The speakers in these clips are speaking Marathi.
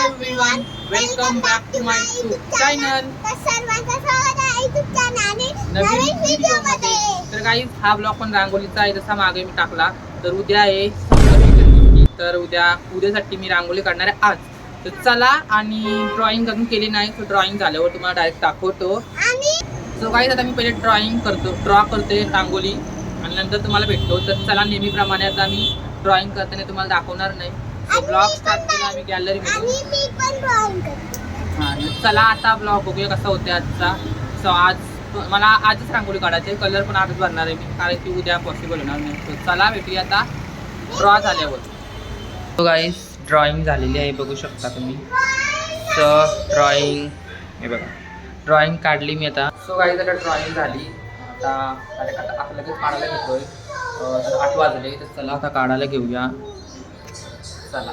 Welcome back to my channel नवीन तर काही हा ब्लॉग पण रांगोळीचा आहे. जसा मागे मी टाकला तर उद्या आहे. तर उद्या उद्यासाठी मी रांगोळी काढणार आहे आज. तर चला आणि ड्रॉइंग अजून केली नाही तर ड्रॉइंग झाल्यावर तुम्हाला डायरेक्ट दाखवतो. सो काही आता मी पहिले ड्रॉइंग करतो ड्रॉ करते रांगोळी. आणि नंतर तुम्हाला भेटतो. तर चला नेहमीप्रमाणे आता मी ड्रॉइंग करताना तुम्हाला दाखवणार नाही. सो ब्लॉग स्टार्ट केला गॅलरीमध्ये करते. हा चला आता ब्लॉग बघूया कसा होते आजचा. सो आज मला आजच रांगोळी काढायची कलर पण आजच भरणार आहे मी कारण की उद्या पॉसिबल होणार नाही. So, चला भेटूया आता. ड्रॉ झाल्यावर. तो गाईस ड्रॉइंग झालेली आहे बघू शकता तुम्ही. सो ड्रॉइंग हे बघा. ड्रॉइंग काढली मी आता. सो गाईज आता ड्रॉइंग झाली. आता आता लगेच काढायला घेतोय. आठ वाजले तर चला आता काढायला घेऊया. चला.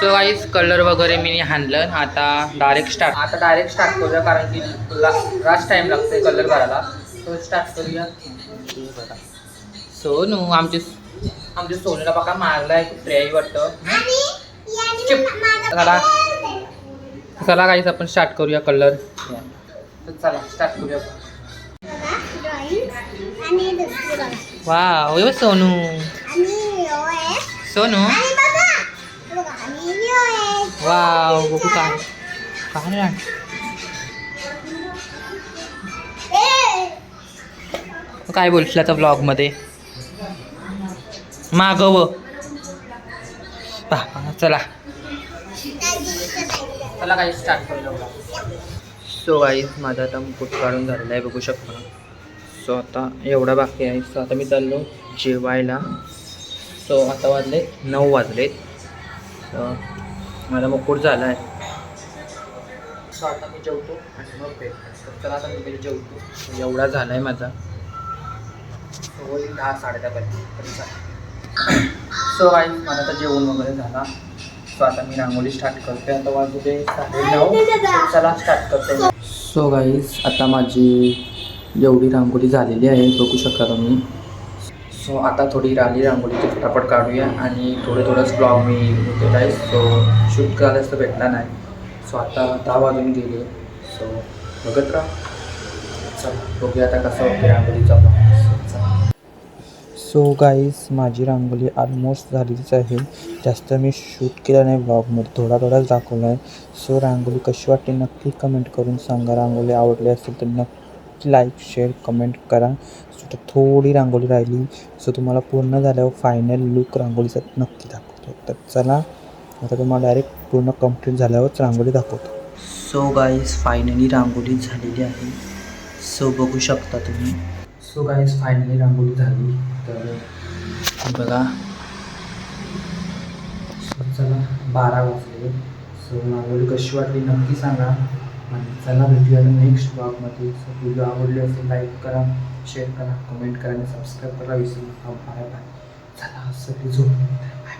सो वाईज कलर वगैरे मी आणलं आता डायरेक्ट स्टार्ट आता डायरेक्ट स्टार्ट करूया कारण की रास्ट टाइम लागते कलर भरायला. तो स्टार्ट करूया. सोनू आमचे आमच्या सोनूला बघा मारलाय ट्रे वाटतं. चला. चला काहीच आपण स्टार्ट करूया कलर चला स्टार्ट करूया. वा सोनू. सोनू. वाव बघू काय काय काय बोलशील आता ब्लॉगमध्ये मागव चला. चला काही स्टार्ट करूया सो गाईज माझा आता मुकुट काढून झालेला आहे बघू शकता. सो आता एवढा बाकी आहे. सो आता मी चाललो जेवायला. सो आता वाजले नऊ वाजले. मला माझा मुकुट झाला आहे सो आता मी जेवतो आणि मग भेटतो. तर चला आता मी जेवतो. एवढा झाला आहे माझा. सो होईल दहा साडे दहापर्यंत सो आई मला आता जेवण वगैरे झाला. सो आता मी रांगोळी स्टार्ट करते आता वाजले साडे नऊ. चला स्टार्ट करते सो गाईज आता माझी एवढी रांगोळी झालेली आहे. बघू शकता तुम्ही. सो आता थोडी राहिली रांगोळी ती फटाफट काढूया आणि थोडं थोडंच ब्लॉग मी होते आहे सो शूट करायलाच तर भेटला नाही. सो आता दहा वाजून गेले. सो बघत राहा. चला बघूया आता कसं होते रांगोळीचा सो गाईज माझी रांगोळी ऑलमोस्ट झालेलीच आहे. जास्त मी शूट केला नाही ब्लॉगमध्ये थोडा थोडाच दाखवला आहे सो रांगोळी कशी वाटते नक्की कमेंट करून सांगा. रांगोळी आवडली असेल तर नक्की लाईक शेअर कमेंट करा. सो थोडी रांगोळी राहिली सो तुम्हाला पूर्ण झाल्यावर फायनल लुक रांगोळीचा नक्की दाखवतो. तर चला आता तुम्हाला डायरेक्ट पूर्ण कंप्लीट झाल्यावरच रांगोळी दाखवतो. सो गाईज फायनली रांगोळी झालेली आहे. सो बघू शकता तुम्ही. सो गाईज फायनली रांगोळी झाली. तर बघा. सो चला बारा वाजले. सो रांगोळी कशी वाटली नक्की सांगा. आणि चला भेटूया नेक्स्ट ब्लॉगमध्ये सो व्हिडिओ आवडली असेल लाईक करा शेअर करा कमेंट करा आणि सबस्क्राईब करा विसरू नका. बाय बाय चला सगळी झोप. बाय